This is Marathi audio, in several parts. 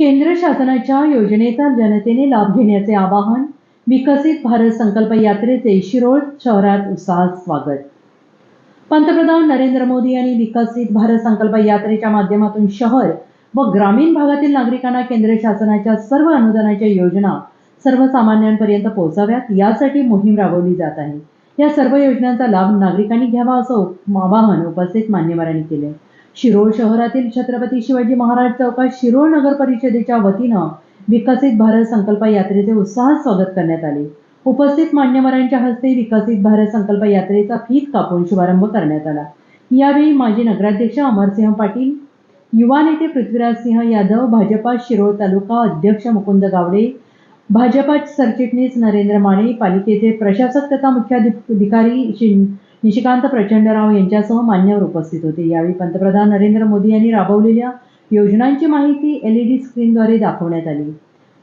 केंद्र शासनाच्या योजनेचा जनतेने लाभ घेण्याचे आवाहन विकसित भारत संकल्प यात्रेचे शिरोळ शहरात उत्साहात स्वागत. पंतप्रधान नरेंद्र मोदी यांनी विकसित भारत संकल्प यात्रेच्या माध्यमातून शहर व ग्रामीण भागातील नागरिकांना केंद्र शासनाच्या सर्व अनुदानाच्या योजना सर्वसामान्यांपर्यंत पोहोचाव्यात यासाठी मोहीम राबवली जात आहे. या सर्व योजनांचा लाभ नागरिकांनी घ्यावा असं आवाहन उपस्थित मान्यवरांनी केले. शिरोळ शहरातील छत्रपती शिवाजी महाराज चौकात शिरोळ नगर परिषदेच्या वतीनं विकसित भारत संकल्प यात्रेचे उत्साहात स्वागत करण्यात आले. उपस्थित मान्यवरांच्या हस्ते विकसित भारत संकल्प यात्रेचा फीत कापून शुभारंभ करण्यात आला. यावेळी माजी नगराध्यक्ष अमरसिंह पाटील युवा नेते पृथ्वीराज सिंह यादव भाजपा शिरोळ तालुका अध्यक्ष मुकुंद गावडे भाजपा सरचिटणीस नरेंद्र माने पालिकेचे प्रशासक तथा मुख्याधिकारी श्री निशिकांत प्रचंडराव यांच्यासह मान्यवर उपस्थित होते. यावेळी पंतप्रधान नरेंद्र मोदी यांनी राबवलेल्या योजनांची माहिती एलईडी स्क्रीनद्वारे दाखवण्यात आली.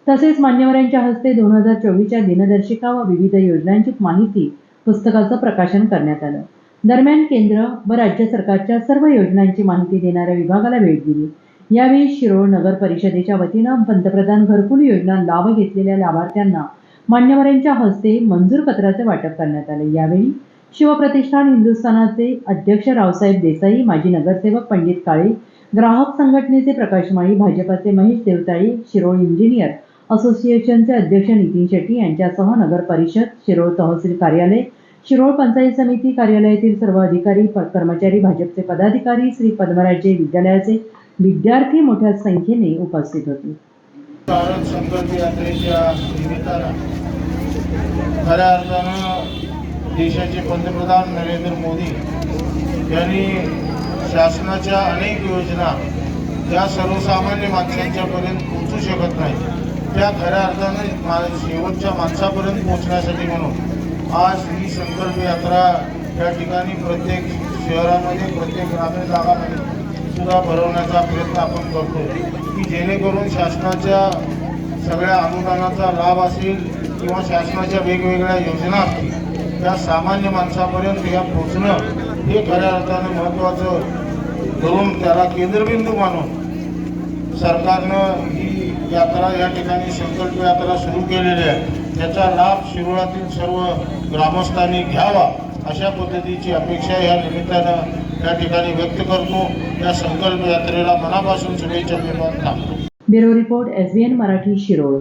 तसेच मान्यवरांच्या हस्ते दोन हजार चोवीसच्या दिनदर्शिका व विविध योजनांची माहिती पुस्तकाचं प्रकाशन करण्यात आलं. दरम्यान केंद्र व राज्य सरकारच्या सर्व योजनांची माहिती देणाऱ्या विभागाला भेट दिली. यावेळी शिरोळ नगर परिषदेच्या वतीनं पंतप्रधान घरकुल योजना लाभ घेतलेल्या लाभार्थ्यांना मान्यवरांच्या हस्ते मंजूर पत्राचे वाटप करण्यात आले. यावेळी शिवप्रतिष्ठान हिंदुस्थानाचे अध्यक्ष रावसाहेब देसाई माजी नगरसेवक पंडित काळे ग्राहक संघटनेचे प्रकाश माळी भाजपाचे महेश देवताळे शिरोळ इंजिनियर असोसिएशनचे अध्यक्ष नितीन शेट्टी यांच्यासह नगर परिषद शिरोळ तहसील कार्यालय शिरोळ पंचायत समिती कार्यालयातील सर्व अधिकारी कर्मचारी भाजपचे पदाधिकारी श्री पद्मराजे विद्यालयाचे विद्यार्थी मोठ्या संख्येने उपस्थित होते. निमित्तानं खऱ्या अर्थानं देशाचे पंतप्रधान नरेंद्र मोदी यांनी शासनाच्या अनेक योजना ज्या सर्वसामान्य माणसांच्यापर्यंत पोहोचू शकत नाही त्या खऱ्या अर्थानं मा शेवटच्या माणसापर्यंत पोहोचण्यासाठी म्हणून आज ही संकल्प यात्रा या ठिकाणी प्रत्येक शहरामध्ये प्रत्येक ग्रामीण भागामध्ये सुद्धा भरवण्याचा प्रयत्न आपण करतो. की जेणेकरून शासनाच्या सगळ्या अनुदानाचा लाभ असेल किंवा शासनाच्या वेगवेगळ्या योजना असतील त्या सामान्य माणसापर्यंत या पोचणं हे खऱ्या अर्थानं महत्त्वाचं करून त्याला केंद्रबिंदू मानून सरकारनं ही यात्रा या ठिकाणी संकल्प यात्रा सुरू केलेली आहे. त्याचा लाभ शिरोळातील सर्व ग्रामस्थांनी घ्यावा अशा पद्धतीची अपेक्षा या निमित्तानं या ठिकाणी व्यक्त करतो. या संकल्प यात्रेला मनापासून शुभेच्छा निर्माण थांबतो bureau report S Marathi Shirol.